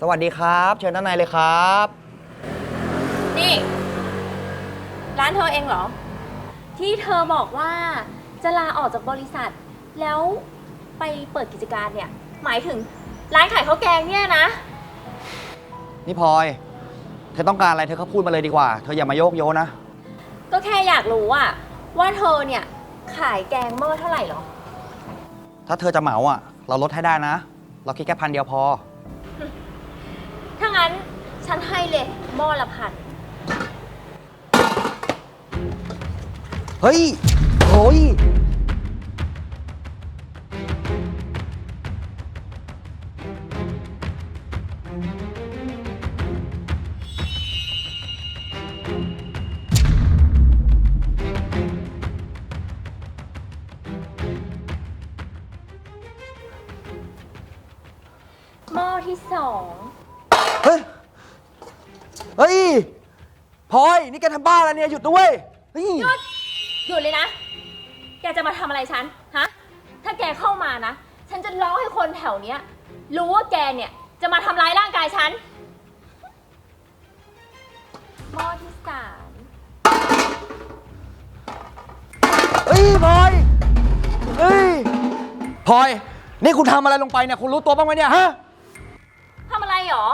สวัสดีครับ เชิญด้านในเลยครับ นี่ ร้านเธอเองเหรอ ที่เธอบอกว่าจะลาออกจากบริษัท แล้วไปเปิดกิจการเนี่ย หมายถึงร้านขายข้าวแกงเนี่ยนะ นี่พลอย เธอต้องการอะไรเธอก็พูดมาเลยดีกว่า เธออย่ามาโยกโยนะ ก็แค่อยากรู้อะว่าเธอเนี่ยขายแกงหม้อเท่าไหร่เหรอ ถ้าเธอจะเหมาอะ เราลดให้ได้นะ เราคิดแค่พันเดียวพอถ้างั้น ฉันให้เลยหม้อละพัน เฮ้ยโอ้ย นี่แกทำบ้าอะไรเนี่ยหยุดด้วยเฮ้ยหยุดหยุดเลยนะ แกจะมาทำอะไรฉัน ฮะ ถ้าแกเข้ามานะ ฉันจะร้องให้คนแถวเนี้ยรู้ว่าแกเนี่ยจะมาทำร้ายร่างกายฉันหม้อที่สามเฮ้ยพลอยเฮ้ยพลอย นี่คุณทำอะไรลงไปเนี่ยคุณรู้ตัวบ้างไหมเนี่ยฮะ ทำอะไรหรอ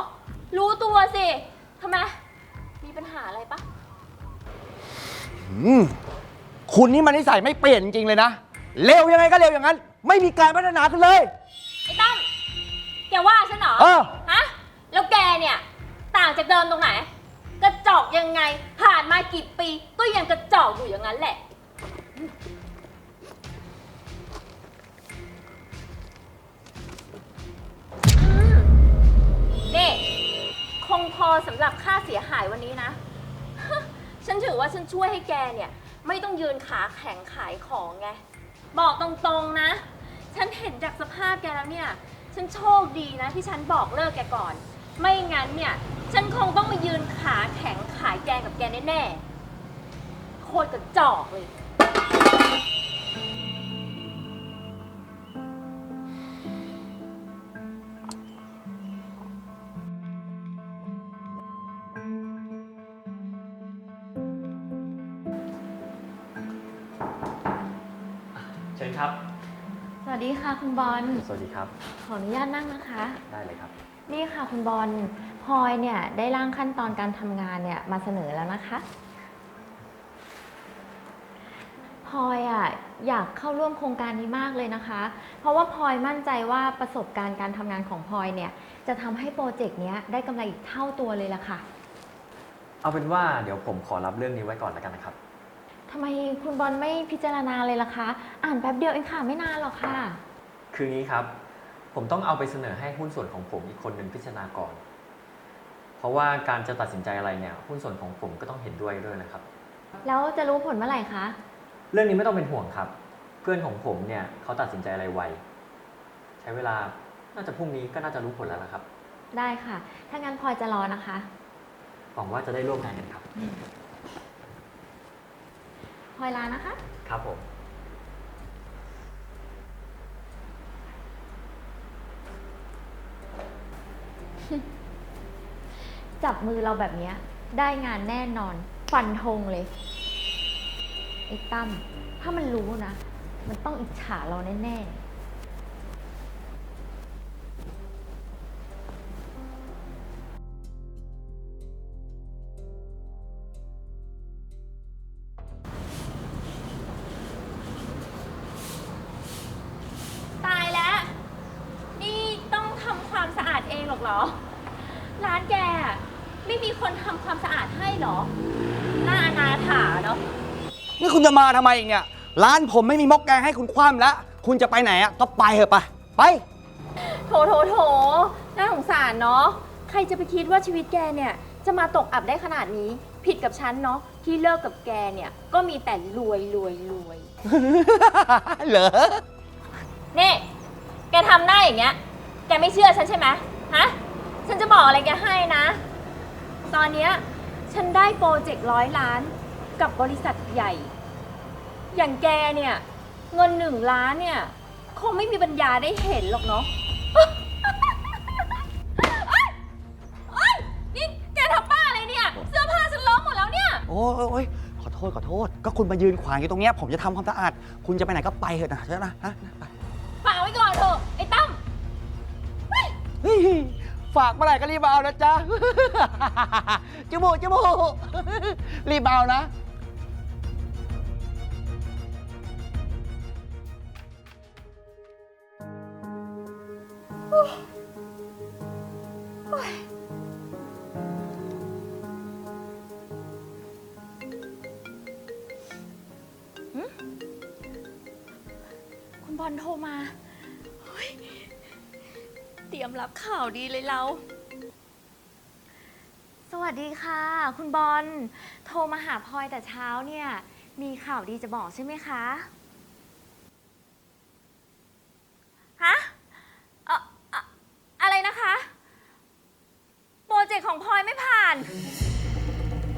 รู้ตัวสิทำไมมี อืมคุณนี่มันนิสัยไม่เปลี่ยนจริงๆเลยนะ เร็วยังไงก็เร็วอย่างนั้น ไม่มีการพัฒนาขึ้นเลย ไอ้ตั้มแกว่าฉันเหรอเออ ฮะ แล้วแกเนี่ย ต่างจากเดิมตรงไหน กระจอกยังไง ผ่านมากี่ปี ก็ยังกระจอกอยู่อย่างนั้นแหละ อืมนี่ คงพอสำหรับค่าเสียหายวันนี้นะ ฉันถือว่าฉันช่วยให้แกเนี่ย ไม่ต้องยืนขาแข็งขายของไง บอกตรงๆนะ ฉันเห็นจากสภาพแกแล้วเนี่ย ฉันโชคดีนะที่ฉันบอกเลิกแกก่อน ไม่งั้นเนี่ย ฉันคงต้องมายืนขาแข็งขายแกกับแกแน่ๆ โคตรกระจอกเลย ครับ สวัสดีค่ะคุณบอล สวัสดีครับ ขออนุญาตนั่งนะคะ ได้เลยครับ นี่ค่ะคุณบอลพลอยเนี่ยได้ร่างขั้นตอนการทำงานเนี่ยมาเสนอแล้วนะคะพลอยอะอยากเข้าร่วมโครงการนี้มากเลยนะคะ เพราะว่าพลอยมั่นใจว่าประสบการณ์การทำงานของพลอยเนี่ยจะทำให้โปรเจกต์เนี้ยได้กำไรอีกเท่าตัวเลยล่ะค่ะ เอาเป็นว่าเดี๋ยวผมขอรับเรื่องนี้ไว้ก่อนแล้วกันนะครับ ทำไมคุณบอลไม่พิจารณาเลยล่ะคะ อ่านแป๊บเดียวเองค่ะไม่นานหรอกค่ะ คืองี้ครับ ผมต้องเอาไปเสนอให้หุ้นส่วนของผมอีกคนหนึ่งพิจารณาก่อน เพราะว่าการจะตัดสินใจอะไรเนี่ย หุ้นส่วนของผมก็ต้องเห็นด้วยด้วยนะครับ แล้วจะรู้ผลเมื่อไหร่คะ เรื่องนี้ไม่ต้องเป็นห่วงครับ เพื่อนของผมเนี่ยเขาตัดสินใจอะไรไว ใช้เวลา น่าจะพรุ่งนี้ก็น่าจะรู้ผลแล้วนะครับ ได้ค่ะ ถ้างั้นพลอยจะรอนะคะ หวังว่าจะได้ร่วมงานกันครับพ ลอยลานะคะ ครับผมจับมือเราแบบเนี้ยได้งานแน่นอน ฟันธงเลย ไอ้ตั้มถ้ามันรู้นะ มันต้องอิจฉาเราแน่ ๆ คุณจะมาทำไมอีกเนี่ย ร้านผมไม่มีมกแกงให้คุณคว่ำแล้ว คุณจะไปไหนอะ ก็ไปเถอะไปไป โถโถโถน่าสงสารเนาะ ใครจะไปคิดว่าชีวิตแกเนี่ย จะมาตกอับได้ขนาดนี้ ผิดกับฉันเนาะที่เลิกกับแกเนี่ย ก็มีแต่รวยรวยรวยเหรอ นี่แกทำหน้าอย่างเงี้ย แกไม่เชื่อฉันใช่ไหมฮะ ฉันจะบอกอะไรแกให้นะ ตอนเนี้ยฉันได้โปรเจกต์ร้อยล้านกับบริษัทใหญ่ อย่างแกเนี่ยเงินหนึ่งล้านเนี่ยคงไม่มีปัญญาได้เห็นหรอกเนาะนี่แกทำบ้าอะไรเนี่ย เสื้อผ้าฉันล้อมหมดแล้วเนี่ยโอ้ยขอโทษขอโทษ ก็คุณมายืนขวางอยู่ตรงเนี้ยผมจะทำความสะอาด คุณจะไปไหนก็ไปเถอะนะใช่ไหมนะฮะไปฝากไว้ก่อนเถอะไอ้ตั้มฝากเมื่อไหร่ก็รีบเอานะจ๊ะ จมูกจมูกรีบเอานะ คุณบอลโทรมาเฮ้ยเตรียมรับข่าวดีเลยเรา สวัสดีค่ะ คุณบอลโทรมาหาพลอยแต่เช้าเนี่ย มีข่าวดีจะบอกใช่ไหมคะ ฮะเอ่อเอ่ออะไรนะคะ โปร เจกต์ของพลอยไม่ผ่าน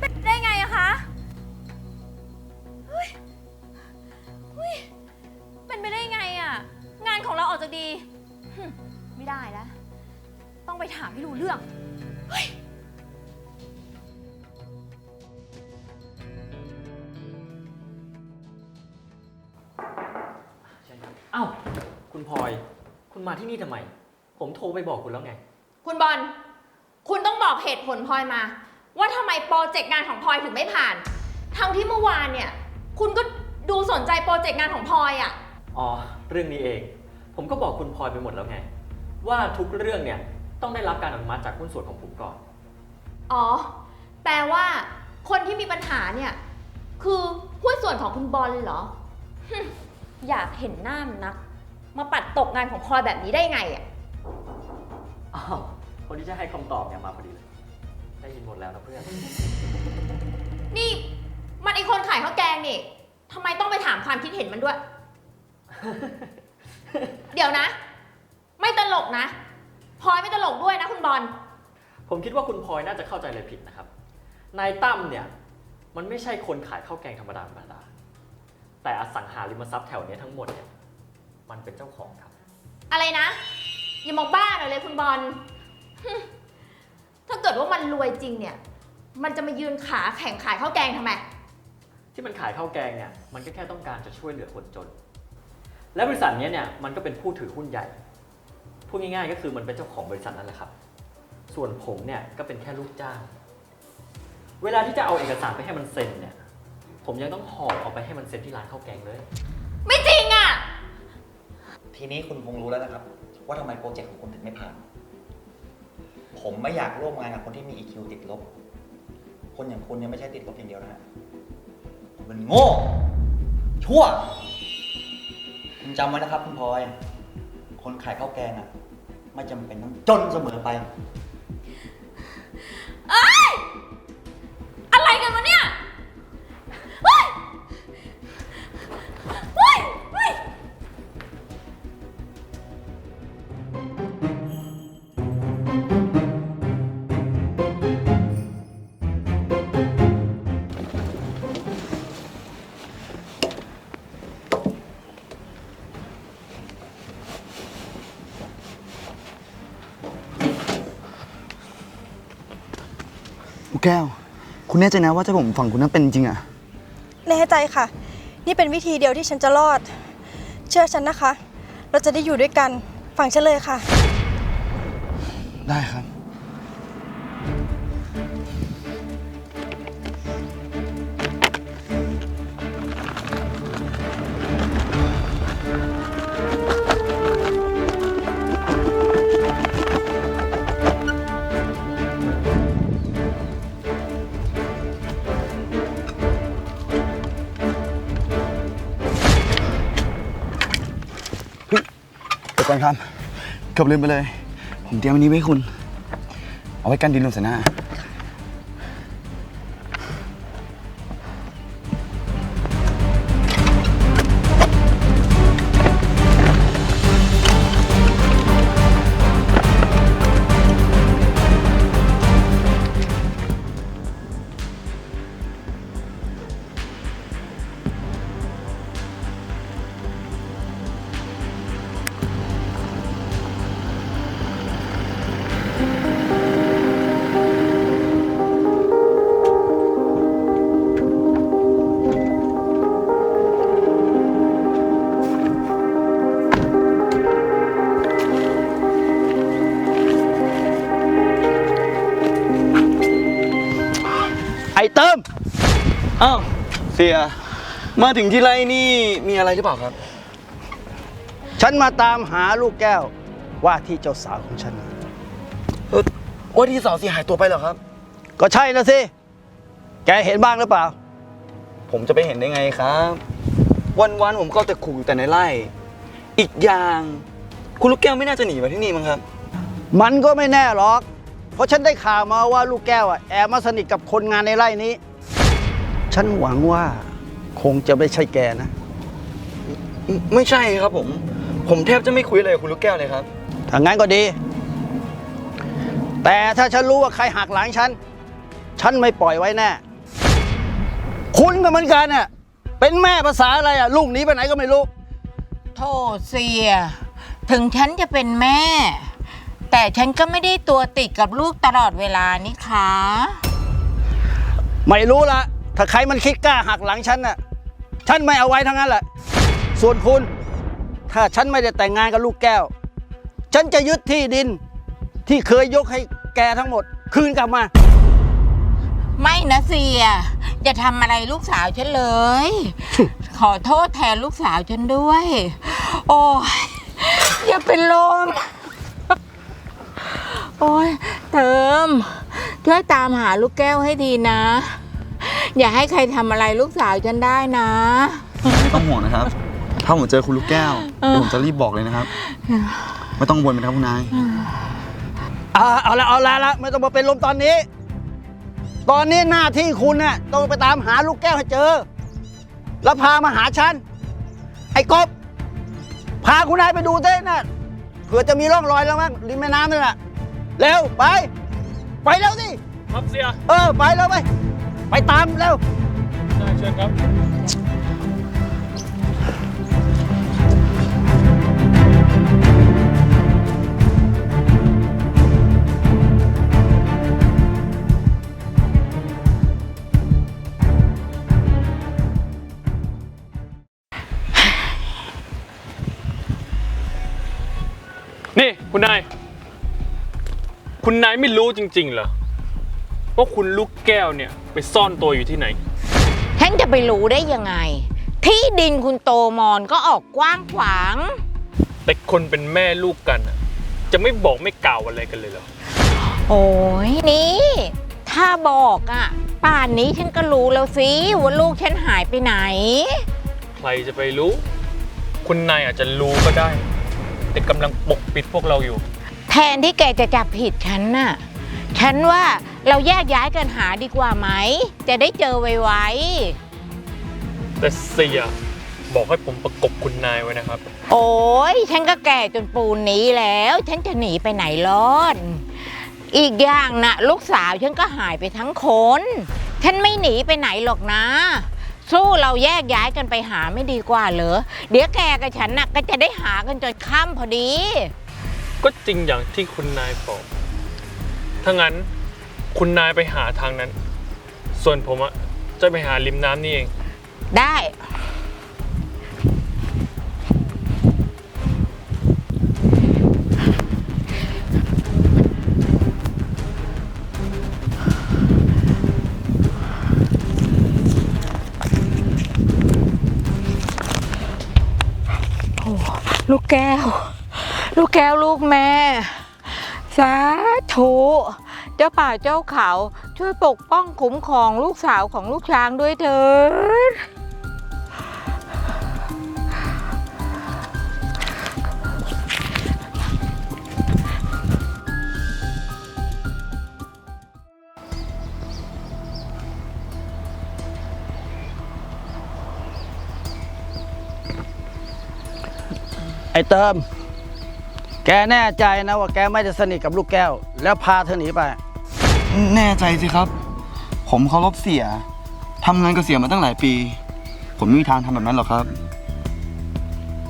เป็นได้ไงอะคะเฮ้ยเฮ้ยเป็นไปได้ไงอะ่ะงานของเราออกจะดีหึไม่ได้แล้ว ต้องไปถามให้รู้เรื่อง เฮ้ย ใช่ครับเอ้าคุณพลอย คุณมาที่นี่ทำไม ผมโทรไปบอกคุณแล้วไง คุณบอล คุณต้องบอกเหตุผลพลอยมา ว่าทำไมโปรเจกต์งานของพลอยถึงไม่ผ่าน ทั้งที่เมื่อวานเนี่ย คุณก็ดูสนใจโปรเจกต์งานของพลอยอะ่ะ อ๋อ เรื่องนี้เอง ผมก็บอกคุณพลอยไปหมดแล้วไง ว่าทุกเรื่องเนี่ยต้องได้รับการอนุมัติจากหุ้นส่วนของผมก่อน อ๋อ แปลว่า คนที่มีปัญหาเนี่ย คือหุ้นส่วนของคุณบอลเหรอหึอยากเห็นหน้ามันนัก มาปัดตกงานของพลอยแบบนี้ได้ไงอะอ้าว คนที่จะให้คำตอบเนี่ยมาพอดีเลย ได้ยินหมดแล้วนะเพื่อน นี่ มันไอคนขายข้าวแกงนี่ทำไมต้องไปถามความคิดเห็นมันด้วย เดี๋ยวนะ ไม่ตลกนะพลอยไม่ตลกด้วยนะคุณบอล ผมคิดว่าคุณพลอยน่าจะเข้าใจอะไรผิดนะครับ นายตั้มเนี่ยมันไม่ใช่คนขายข้าวแกงธรรมดาธรรมดา แต่อสังหาริมทรัพย์แถวเนี้ยทั้งหมดเนี่ยมันเป็นเจ้าของครับ อะไรนะ อย่ามาบ้าหน่อยเลยคุณบอลฮึ ถ้าเกิดว่ามันรวยจริงเนี่ย มันจะมายืนขาแข่งขายข้าวแกงทำไม ที่มันขายข้าวแกงเนี่ยมันก็แค่ต้องการจะช่วยเหลือคนจน และบริษัทเนี้ยเนี่ยมันก็เป็นผู้ถือหุ้นใหญ่พูดง่ายๆก็คือมันเป็นเจ้าของบริษัทนั่นแหละครับ ส่วนผมเนี่ยก็เป็นแค่ลูกจ้าง เวลาที่จะเอาเอกสารไปให้มันเซ็นเนี่ยผมยังต้องหอบเอาไปให้มันเซ็นที่ร้านข้าวแกงเลย ไม่จริงอะ ทีนี้คุณคงรู้แล้วนะครับ ว่าทำไมโปรเจกต์ของคุณถึงไม่ผ่าน ผมไม่อยากร่วมงานกับคนที่มี EQ ติดลบ คนอย่างคุณเนี่ยไม่ใช่ติดลบอย่างเดียวนะฮะคุณมันโง่ ชั่ว คุณจำไว้นะครับคุณพลอย คนขายข้าวแกงอะ ไม่จำเป็นต้องจนเสมอไป เอ้ย แก้ว คุณแน่ใจนะว่าถ้าผมฝั่งคุณนั้นเป็นจริงอะแน่ใจค่ะ นี่เป็นวิธีเดียวที่ฉันจะรอด เชื่อฉันนะคะ เราจะได้อยู่ด้วยกัน ฟังฉันเลยค่ะ ได้ครับ ก่อนครับเกือบลืมไปเลย ผมเตรียมอันนี้ไว้ให้คุณ เอาไว้กันดินลงใส่หน้า อ้เติมอ้าวเสีย มาถึงที่ไรนี่มีอะไรหรือเปล่าครับ ฉันมาตามหาลูกแก้วว่าที่เจ้าสาวของฉัน เออว่าที่สาวเสียหายตัวไปเหรอครับ ก็ใช่นะสิ แกเห็นบ้างหรือเปล่า ผมจะไปเห็นได้ไงครับ วันๆผมก็เอาแต่ขู่อยู่แต่ในไร่ อีกอย่าง คุณลูกแก้วไม่น่าจะหนีมาที่นี่มั้งครับ มันก็ไม่แน่หรอก เพราะฉันได้ข่าวมาว่าลูกแก้วอะแอบมาสนิทกับคนงานในไร่นี้ ฉันหวังว่าคงจะไม่ใช่แกนะไม่ไม่ใช่ครับผม ผมแทบจะไม่คุยอะไรกับคุณลูกแก้วเลยครับ ถ้างั้นก็ดี แต่ถ้าฉันรู้ว่าใครหักหลังฉัน ฉันไม่ปล่อยไว้แน่ คุณก็เหมือนกันเนี่ยเป็นแม่ภาษาอะไรอะ ลูกหนีไปไหนก็ไม่รู้ โทษเสีย ถึงฉันจะเป็นแม่ แต่ฉันก็ไม่ได้ตัวติดกับลูกตลอดเวลานี่คะไม่รู้ละถ้าใครมันคิดกล้าหักหลังฉันน่ะ ฉันไม่เอาไว้ทั้งนั้นแหละ ส่วนคุณ ถ้าฉันไม่ได้แต่งงานกับลูกแก้ว ฉันจะยึดที่ดินที่เคยยกให้แกทั้งหมด คืนกลับมา ไม่นะเสียอย่าทำอะไรลูกสาวฉันเลย ขอโทษแทนลูกสาวฉันด้วย โอ้ยอย่าเป็นลม โอ้ยเติมช่วยตามหาลูกแก้วให้ดีนะ อย่าให้ใครทำอะไรลูกสาวฉันได้นะ ไม่ต้องห่วงนะครับ ถ้าผมเจอคุณลูกแก้วเดี๋ยวผมจะรีบบอกเลยนะครับ ไม่ต้องวนไปนะครับคุณนายเอาเอาละเอาละละไม่ต้องมาเป็นลมตอนนี้ ตอนนี้หน้าที่คุณน่ะต้องไปตามหาลูกแก้วให้เจอ แล้วพามาหาฉัน ไอ้กบ พาคุณนายไปดูเต้น่ะเผื่อจะมีร่องรอยแล้วมั้งริมแม่น้ำนั่นแหละ เร็วไป ไปเร็วสิ ครับเสียเออ ไปเร็วไป ไปตามเร็ว ได้เชิญครับ นี่คุณนาย คุณนายไม่รู้จริงๆเหรอว่าคุณลูกแก้วเนี่ยไปซ่อนตัวอยู่ที่ไหน ฉันจะไปรู้ได้ยังไง ที่ดินคุณโตมอนก็ออกกว้างขวาง แต่คนเป็นแม่ลูกกันน่ะจะไม่บอกไม่กล่าวอะไรกันเลยเหรอ โอ้ยนี่ ถ้าบอกอะป่านนี้ฉันก็รู้แล้วสิว่าลูกฉันหายไปไหน ใครจะไปรู้ คุณนายอาจจะรู้ก็ได้ แต่กำลังปกปิดพวกเราอยู่ แทนที่แกจะจับผิดฉันน่ะ ฉันว่าเราแยกย้ายกันหาดีกว่าไหม จะได้เจอไวแต่เสียบอกให้ผมประกบคุณนายไว้นะครับ ๆ โอ้ยฉันก็แก่จนปูนนี้แล้ว ฉันจะหนีไปไหนรอด อีกอย่างนะลูกสาวฉันก็หายไปทั้งคน ฉันไม่หนีไปไหนหรอกนะ สู้เราแยกย้ายกันไปหาไม่ดีกว่าเหรอ เดี๋ยวแกกับฉันน่ะก็จะได้หากันจนค่ำพอดี ก็จริงอย่างที่คุณนายบอก ถ้างั้นคุณนายไปหาทางนั้น ส่วนผมอะจะไปหาริมน้ำนี่เอง ได้ลูกแก้ว ลูกแก้วลูกแม่ สาธุเจ้าป่าเจ้าเขาช่วยปกป้องคุ้มครองลูกสาวของลูกช้างด้วยเถิดไอเติม แกแน่ใจนะว่าแกไม่ได้สนิทกับลูกแก้ว แล้วพาเธอหนีไป แน่ใจสิครับ ผมเคารพเสียทำงานกับเสียมาตั้งหลายปี ผมไม่มีทางทำแบบนั้นหรอกครับ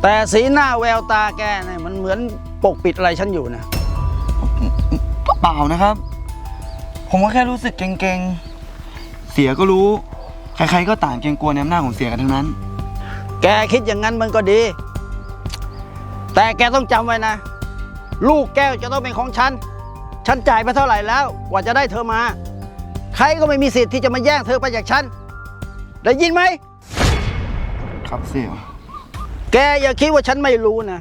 แต่สีหน้าแววตาแกเนี่ยมันเหมือนปกปิดอะไรฉันอยู่นะ เปล่านะครับ ผมก็แค่รู้สึกเกรงๆ เสียก็รู้ ใครๆก็ต่างเกรงกลัวในอำนาจของเสียกันทั้งนั้น แกคิดอย่างนั้นมันก็ดี แต่แกต้องจำไว้นะ ลูกแก้วจะต้องเป็นของฉัน ฉันจ่ายไปเท่าไหร่แล้วกว่าจะได้เธอมา ใครก็ไม่มีสิทธิ์ที่จะมาแย่งเธอไปจากฉัน ได้ยินไหม ครับเสียแกอย่าคิดว่าฉันไม่รู้นะ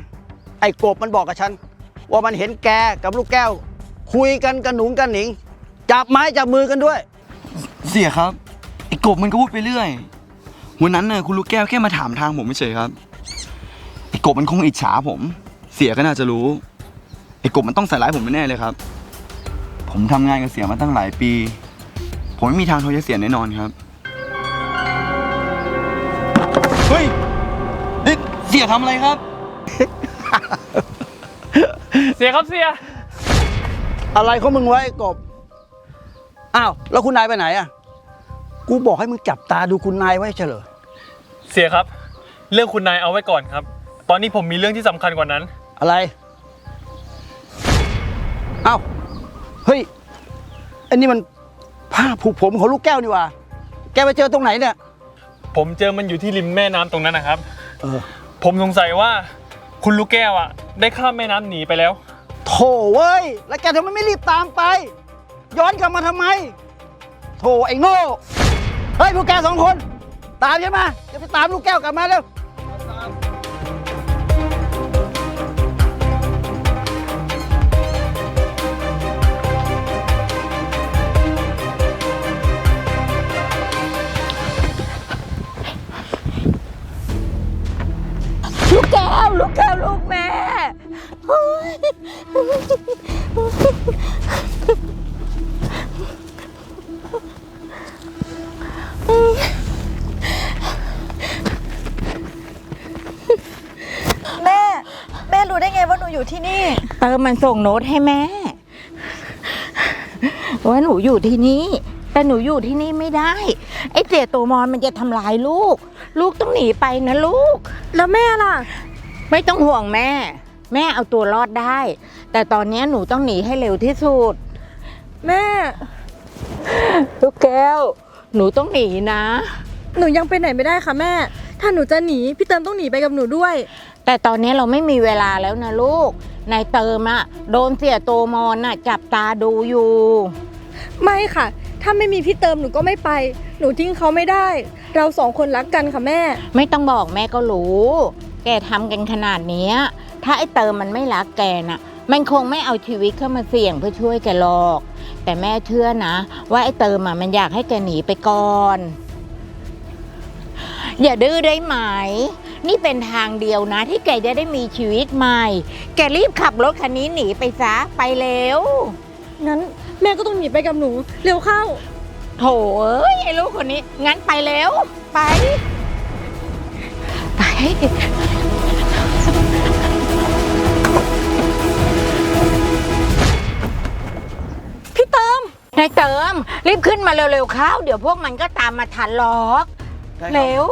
ไอ้กบมันบอกกับฉัน ว่ามันเห็นแกกับลูกแก้ว คุยกันกันหนุงกันหนิง จับไม้จับมือกันด้วย เสียครับไอ้กบมันก็พูดไปเรื่อยวันนั้นน่ะคุณลูกแก้วแค่มาถามทางผมไม่เฉยครับไอ้กบมันคงอิจฉาผม เสียก็น่าจะรู้ ไอ้กบมันต้องใส่ร้ายผมแน่ๆเลยครับ ผมทำงานกับเสียมาตั้งหลายปี ผมไม่มีทางเขาจะเสียแน่นอนครับ เฮ้ยนี่เสียทำอะไรครับ เสียครับเสีย อะไรของมึงไวะไอ้กบ อ้าว แล้วคุณนายไปไหนอะ กูบอกให้มึงจับตาดูคุณนายไว้เฉลยเสียครับ เรื่องคุณนายเอาไว้ก่อนครับ ตอนนี้ผมมีเรื่องที่สำคัญกว่านั้น อะไร เอ้า เฮ้ย อันนี้มันผ้าผูกผมของลูกแก้วนี่หว่า แกไปเจอตรงไหนเนี่ย ผมเจอมันอยู่ที่ริมแม่น้ำตรงนั้นนะครับ เออ ผมสงสัยว่าคุณลูกแก้วอะ ได้ข้ามแม่น้ำหนีไปแล้ว โถเว้ย แล้วแกทำไมไม่รีบตามไป ย้อนกลับมาทำไม โถไอ้โง่ เฮ้ยพวกแกสองคน ตามใช่ไหมจะไปตามลูกแก้วกลับมาเร็ว แม่ แม่รู้ได้ไงว่าหนูอยู่ที่นี่ เติมมันส่งโน้ตให้แม่ ว่าหนูอยู่ที่นี่ แต่หนูอยู่ที่นี่ไม่ได้ ไอ้เสียตัวมอนมันจะทำลายลูก ลูกต้องหนีไปนะลูก แล้วแม่ล่ะ ไม่ต้องห่วงแม่ แม่เอาตัวรอดได้ แต่ตอนนี้หนูต้องหนีให้เร็วที่สุด แม่ ลูกแก้ว หนูต้องหนีนะ หนูยังไปไหนไม่ได้ค่ะแม่ ถ้าหนูจะหนีพี่เติมต้องหนีไปกับหนูด้วย แต่ตอนนี้เราไม่มีเวลาแล้วนะลูกนายเติมอะโดนเสียโตมอนอะจับตาดูอยู่ ไม่ค่ะ ถ้าไม่มีพี่เติมหนูก็ไม่ไป หนูทิ้งเขาไม่ได้ เราสองคนรักกันค่ะแม่ ไม่ต้องบอกแม่ก็รู้ แกทำกันขนาดเนี้ยถ้าไอ้เติมมันไม่รักแกน่ะ มันคงไม่เอาชีวิตเข้ามาเสี่ยงเพื่อช่วยแกหรอก แต่แม่เชื่อนะ ว่าไอ้เติมอะมันอยากให้แกหนีไปก่อน อย่าดื้อได้ไหม นี่เป็นทางเดียวนะ ที่แกจะได้มีชีวิตใหม่ แกรีบขับรถคันนี้หนีไปซะไปเร็วงั้นแม่ก็ต้องหนีไปกับหนู เร็วเข้าโถเอ้ยไอ้ลูกคนนี้ งั้นไปเร็ว ไป ไป พี่เติมนายเติม รีบขึ้นมาเร็วๆเข้า เดี๋ยวพวกมันก็ตามมาทันหรอกเร็ว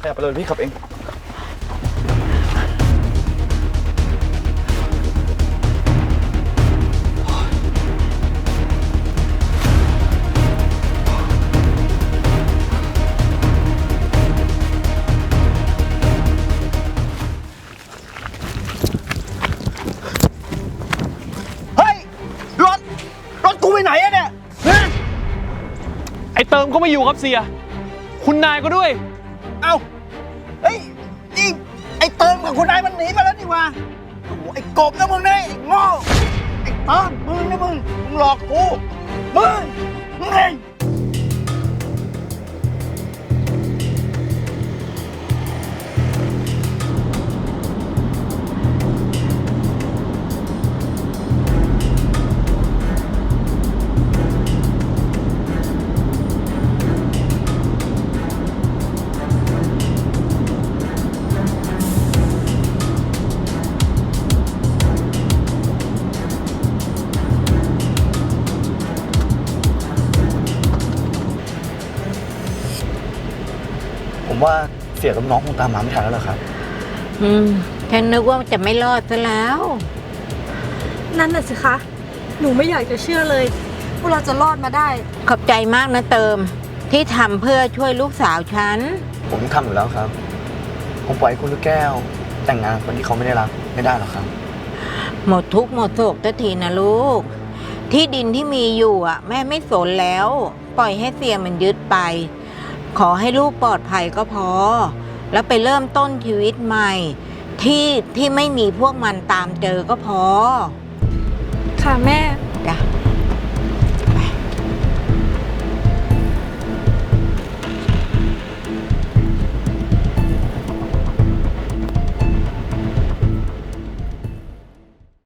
แต่ไปเลยพี่ขับเอง ก็ไม่อยู่ครับเสีย คุณนายก็ด้วย เอ้าเฮ้ยนี่ไอ้เติมกับคุณนายมันหนีมาแล้วนี่หว่าโอ้โหไอ้กบนะมึงเนี่ยไอ้โง่ไอ้เติมมึงนะมึงมึงหลอกกูมึงมึงเอง สียกับน้องคงตามมาไม่ทันแล้วล่ะครับ อืมฉันนึกว่าจะไม่รอดซะแล้ว นั่นน่ะสิคะ หนูไม่อยากจะเชื่อเลยว่าเราจะรอดมาได้ ขอบใจมากนะเติม ที่ทำเพื่อช่วยลูกสาวฉัน ผมทำอยู่แล้วครับ ผมปล่อยให้คุณลูกแก้ว แต่งงานกับคนที่เขาไม่ได้รักไม่ได้หรอกครับ หมดทุกข์หมดโศกสักทีนะลูก ที่ดินที่มีอยู่อะ แม่ไม่สนแล้ว ปล่อยให้เสียมันยึดไป ขอให้ลูกปลอดภัยก็พอ แล้วไปเริ่มต้นชีวิตใหม่ ที่ที่ไม่มีพวกมันตามเจอก็พอ ค่ะแม่